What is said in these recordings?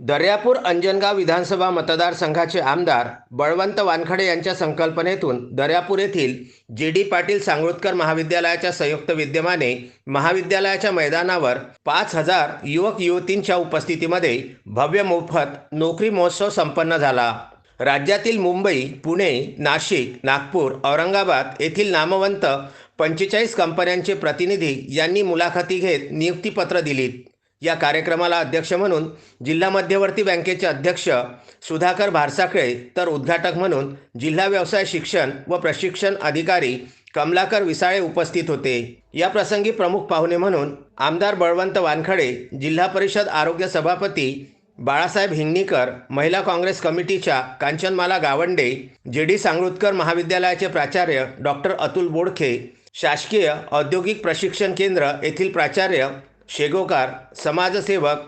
दर्यापूर अंजनगाव विधानसभा मतदारसंघाचे आमदार बळवंत वानखडे यांच्या संकल्पनेतून दर्यापूर येथील जी डी पाटील सांगोळकर महाविद्यालयाच्या संयुक्त विद्यमाने महाविद्यालयाच्या मैदानावर पाच हजार युवक युवतींच्या उपस्थितीमध्ये भव्य मोफत नोकरी महोत्सव संपन्न झाला. राज्यातील मुंबई पुणे नाशिक नागपूर औरंगाबाद येथील नामवंत पंचेचाळीस कंपन्यांचे प्रतिनिधी यांनी मुलाखती घेत नियुक्तीपत्र दिलीत. या कार्यक्रमाला अध्यक्ष म्हणून जिल्हा मध्यवर्ती बँकेचे अध्यक्ष सुधाकर भारसाकळे तर उद्घाटक म्हणून जिल्हा व्यवसाय शिक्षण व प्रशिक्षण अधिकारी कमलाकर विसाळे उपस्थित होते. या प्रसंगी प्रमुख पाहुणे म्हणून आमदार बळवंत वानखडे जिल्हा परिषद आरोग्य सभापती बाळासाहेब हिंगणीकर महिला काँग्रेस कमिटीच्या कांचनमाला गावंडे जे डी सांगरुतकर महाविद्यालयाचे प्राचार्य डॉक्टर अतुल बोडखे शासकीय औद्योगिक प्रशिक्षण केंद्र येथील प्राचार्य शेगोकार समाजसेवक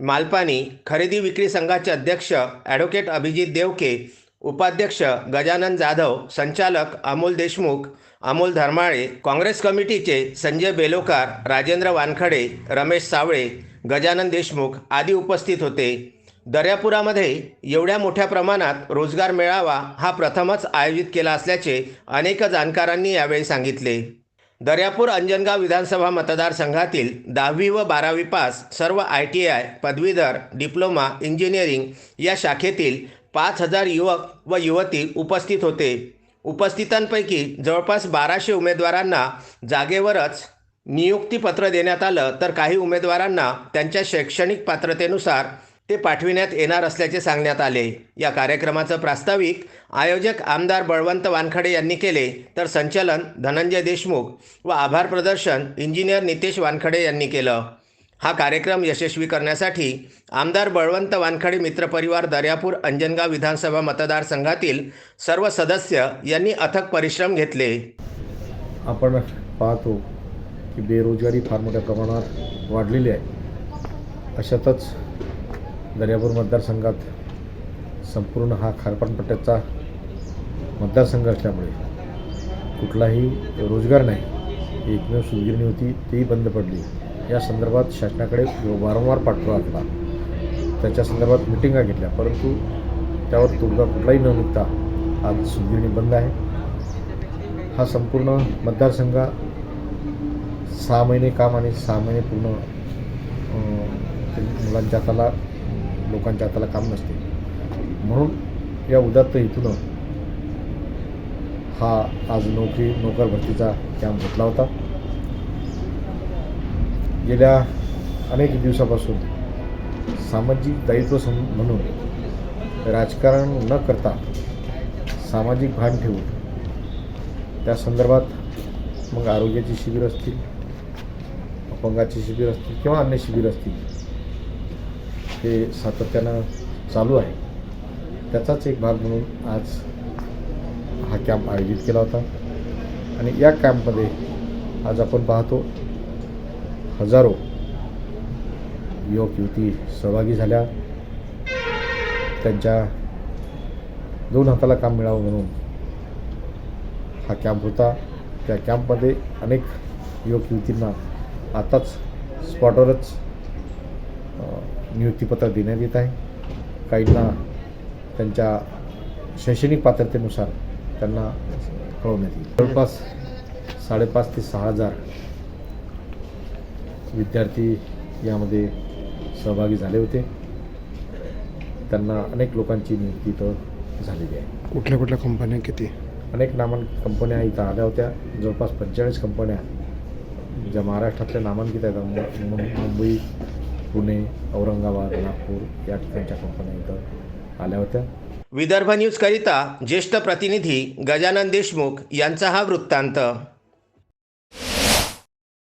मालपानी खरेदी विक्री संघाचे अध्यक्ष ॲडव्होकेट अभिजित देवके उपाध्यक्ष गजानन जाधव संचालक अमोल देशमुख अमोल धर्माळे काँग्रेस कमिटीचे संजय बेलोकार राजेंद्र वानखडे रमेश सावळे गजानन देशमुख आदी उपस्थित होते. दर्यापुरामध्ये एवढ्या मोठ्या प्रमाणात रोजगार मेळावा हा प्रथमच आयोजित केला असल्याचे अनेक जाणकारांनी यावेळी सांगितले. दर्यापूर अंजनगाव विधानसभा मतदारसंघातील दहावी व बारावी पास सर्व आय टी आय पदवीधर डिप्लोमा इंजिनिअरिंग या शाखेतील पाच हजार युवक व युवती उपस्थित होते. उपस्थितांपैकी जवळपास बाराशे उमेदवारांना जागेवरच नियुक्तीपत्र देण्यात आलं. तर काही उमेदवारांना त्यांच्या शैक्षणिक पात्रतेनुसार ते पाठविण्यात येणार असल्याचे सांगण्यात आले. या कार्यक्रमाचं प्रास्ताविक आयोजक आमदार बळवंत वानखडे यांनी केले. तर संचलन धनंजय देशमुख व आभार प्रदर्शन इंजिनियर नितेश वानखडे यांनी केलं. हा कार्यक्रम यशस्वी करण्यासाठी आमदार बळवंत वानखडे मित्रपरिवार दर्यापूर अंजनगाव विधानसभा मतदारसंघातील सर्व सदस्य यांनी अथक परिश्रम घेतले. आपण पाहतो की बेरोजगारी फार मोठ्या प्रमाणात वाढलेली आहे. अशातच दर्यापूर मतदारसंघात संपूर्ण हा खारपानपट्ट्याचा मतदारसंघ असल्यामुळे कुठलाही रोजगार नाही एकमेव सुदगिरणी होती तीही बंद पडली. या संदर्भात शासनाकडे वारंवार पाठपुरावा केला. त्याच्या संदर्भात मिटिंगा घेतल्या परंतु त्यावर तोडगा कुठलाही न निघता आज सुदगिरणी बंद आहे. हा संपूर्ण मतदारसंघ सहा महिने काम आणि सहा महिने पूर्ण मुलांच्या हाताला लोकांच्या हाताला काम नसते. म्हणून या उदात्त हेतूनं हा आज नोकरी नोकर भरतीचा कॅम्प घेतला होता. गेल्या अनेक दिवसापासून सामाजिक दायित्व सम म्हणून राजकारण न करता सामाजिक भान ठेवून त्या संदर्भात मग आरोग्याची शिबिर असतील अपंगाची शिबिर असतील किंवा अन्य शिबिर असतील हे सातत्यानं चालू आहे. त्याचाच एक भाग म्हणून आज हा कॅम्प आयोजित केला होता. आणि या कॅम्पमध्ये आज आपण पाहतो हजारो युवक युवती सहभागी झाल्या. त्यांच्या दोन हाताला काम मिळावं म्हणून हा कॅम्प होता. त्या कॅम्पमध्ये अनेक युवक युवतींना आताच स्पॉटवरच नियुक्तीपत्र देण्यात येत आहे. काहींना त्यांच्या शैक्षणिक पात्रतेनुसार त्यांना कळवण्यात येईल. जवळपास साडेपाच ते सहा हजार विद्यार्थी यामध्ये सहभागी झाले होते. त्यांना अनेक लोकांची नियुक्ती इथं झालेली आहे. कुठल्या कुठल्या कंपन्या किती? अनेक नामांक कंपन्या इथं आल्या होत्या. जवळपास पंचेचाळीस कंपन्या ज्या महाराष्ट्रातल्या नामांकित आहेत. मु- मुंबई पुणे औरंगाबाद नागपूर या ठिकाणच्या कंपन्या इथं आल्या होत्या. विदर्भ न्यूजकरिता ज्येष्ठ प्रतिनिधी गजानन देशमुख यांचा हा वृत्तांत.